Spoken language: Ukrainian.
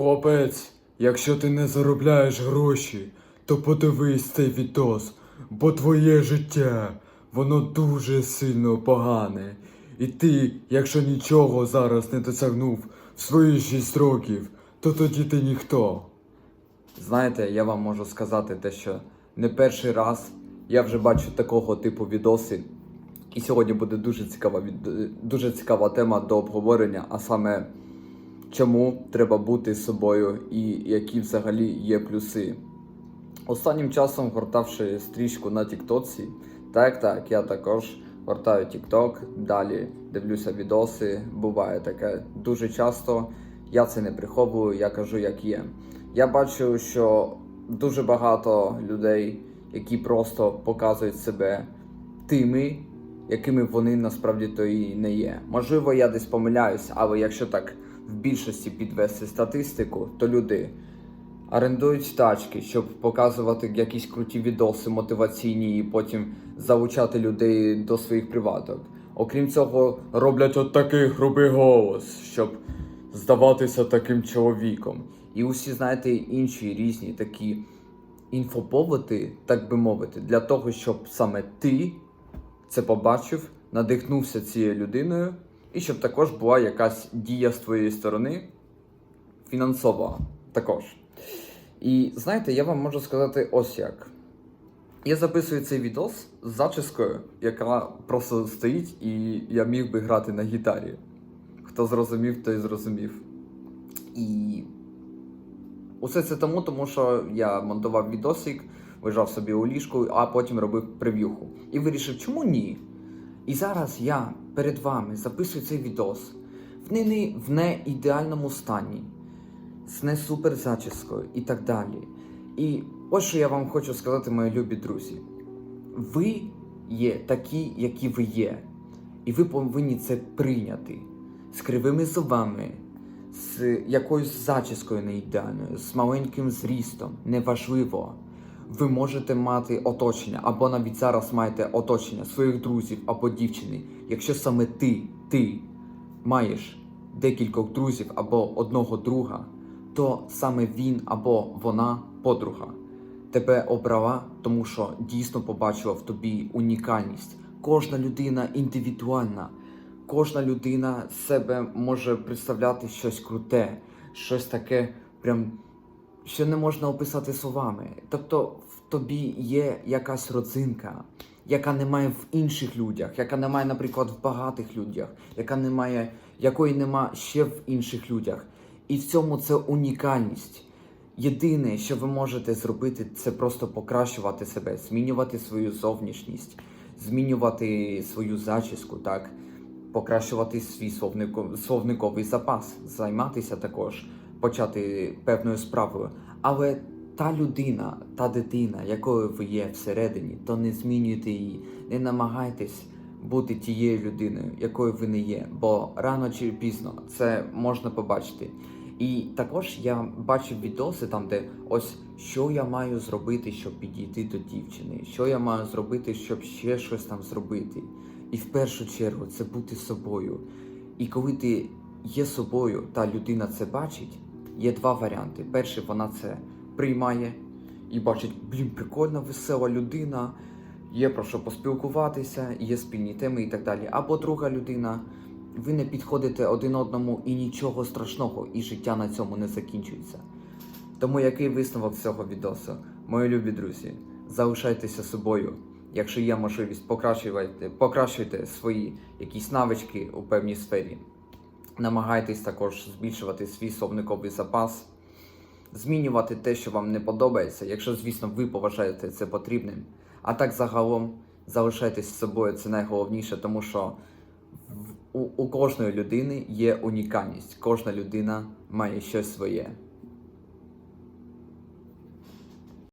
Хлопець, якщо ти не заробляєш гроші, то подивись цей відос, бо твоє життя, воно дуже сильно погане. І ти, якщо нічого зараз не досягнув в свої 6 років, то тоді ти ніхто. Знаєте, я вам можу сказати те, що не перший раз я вже бачу такого типу відоси. І сьогодні буде дуже цікава, дуже цікава тема до обговорення, а саме чому треба бути собою і які взагалі є плюси. Останнім часом, гортавши стрічку на Тіктоці, так, так, я також гортаю Тікток, далі дивлюся відоси, буває таке дуже часто. Я це не приховую, я кажу, як є. Я бачу, що дуже багато людей, які просто показують себе тими, якими вони насправді то і не є. Можливо, я десь помиляюсь, але якщо так в більшості підвести статистику, то люди орендують тачки, щоб показувати якісь круті відоси мотиваційні і потім залучати людей до своїх приваток. Окрім цього, роблять от такий грубий голос, щоб здаватися таким чоловіком. І усі, знаєте, інші різні такі інфоповоди, так би мовити, для того, щоб саме ти це побачив, надихнувся цією людиною, і щоб також була якась дія з твоєї сторони фінансова також. І знаєте, я вам можу сказати ось як. Я записую цей відос з зачіскою, яка просто стоїть, і я міг би грати на гітарі. Хто зрозумів, той зрозумів. І усе це тому, тому що я монтував відосик, лежав собі у ліжку, а потім робив прев'юху. І вирішив, чому ні? І зараз я перед вами записую цей відос в не, в не стані, з не супер зачіскою і так далі. І ось що я вам хочу сказати, мої любі друзі. Ви є такі, які ви є. І ви повинні це прийняти з кривими зубами, з якоюсь зачіскою не ідеальною, з маленьким зрістом, неважливо. Ви можете мати оточення, або навіть зараз маєте оточення своїх друзів або дівчини. Якщо саме ти, ти маєш декількох друзів або одного друга, то саме він або вона подруга тебе обрала, тому що дійсно побачила в тобі унікальність. Кожна людина індивідуальна, кожна людина себе може представляти щось круте, щось таке, прям що не можна описати словами. Тобто в тобі є якась родзинка, яка немає в інших людях, яка немає, наприклад, в багатих людях, яка немає, якої нема ще в інших людях. І в цьому це унікальність. Єдине, що ви можете зробити, це просто покращувати себе, змінювати свою зовнішність, змінювати свою зачіску, так, покращувати свій словнико- словниковий запас, займатися також, почати певною справою. Але та людина, та дитина, якою ви є всередині, то не змінюйте її, не намагайтесь бути тією людиною, якою ви не є, бо рано чи пізно це можна побачити. І також я бачив відоси там, де ось що я маю зробити, щоб підійти до дівчини, що я маю зробити, щоб ще щось там зробити. І в першу чергу це бути собою. І коли ти є собою, та людина це бачить, є два варіанти. Перший вона це приймає і бачить, блін, прикольна, весела людина, є про що поспілкуватися, є спільні теми і так далі. Або друга людина, ви не підходите один одному і нічого страшного, і життя на цьому не закінчується. Тому який висновок цього відосу? Мої любі друзі, залишайтеся собою. Якщо є можливість, покращуйте, покращуйте свої якісь навички у певній сфері. Намагайтесь також збільшувати свій совниковий запас, змінювати те, що вам не подобається, якщо, звісно, ви поважаєте це потрібним. А так загалом залишайтесь з собою, це найголовніше, тому що у, у кожної людини є унікальність. Кожна людина має щось своє.